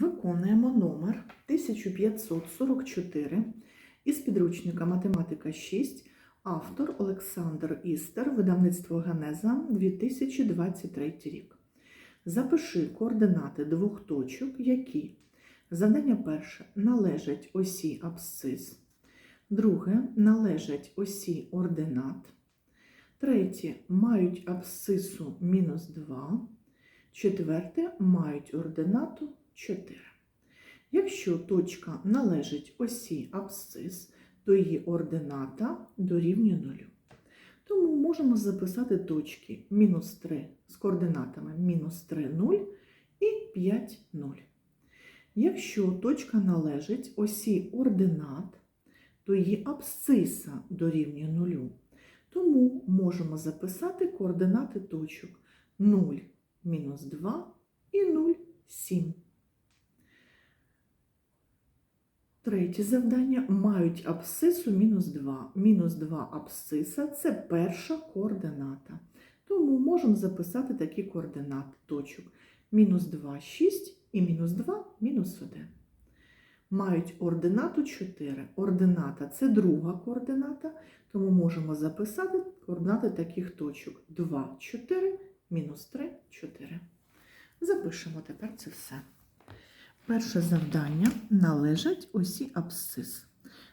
Виконуємо номер 1544 із підручника Математика 6, автор Олександр Істер, видавництво Генеза 2023 рік. Запиши координати двох точок, які завдання перше належать осі абсцис, друге належать осі ординат, третє мають абсцису мінус 2, четверте мають ординату 4. Якщо точка належить осі абсцис, то її ордината дорівнює 0. Тому можемо записати точки мінус 3 з координатами мінус 3, 0 і 5, 0. Якщо точка належить осі ординат, то її абсциса дорівнює 0. Тому можемо записати координати точок 0, мінус 2 і 0, 7. Третє завдання мають абсцису мінус 2. Мінус 2 абсциса це перша координата. Тому можемо записати такі координати точок. Мінус 2, 6 і мінус 2, мінус 1. Мають ординату 4. Ордината це друга координата, тому можемо записати координати таких точок. 2, 4, мінус 3, 4. Запишемо тепер це все. Перше завдання належить осі абсцис.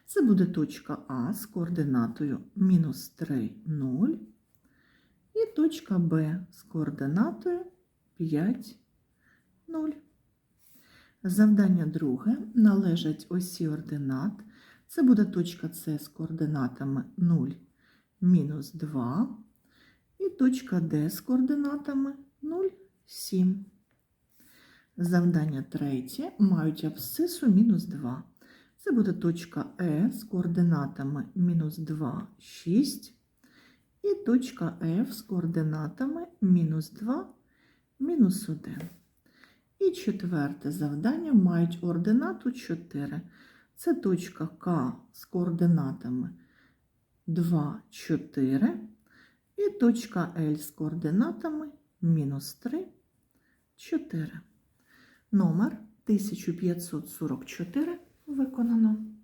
Це буде точка А з координатою мінус 3, 0 і точка Б з координатою 5, 0. Завдання друге належать осі ординат. Це буде точка С з координатами 0, мінус 2 і точка Д з координатами 0, 7. Завдання третє мають абсцису мінус 2. Це буде точка Е з координатами мінус 2, 6 і точка F з координатами мінус 2, мінус 1. І четверте завдання мають ординату 4. Це точка К з координатами 2, 4 і точка L з координатами мінус 3, 4. Номер 1544 виконано.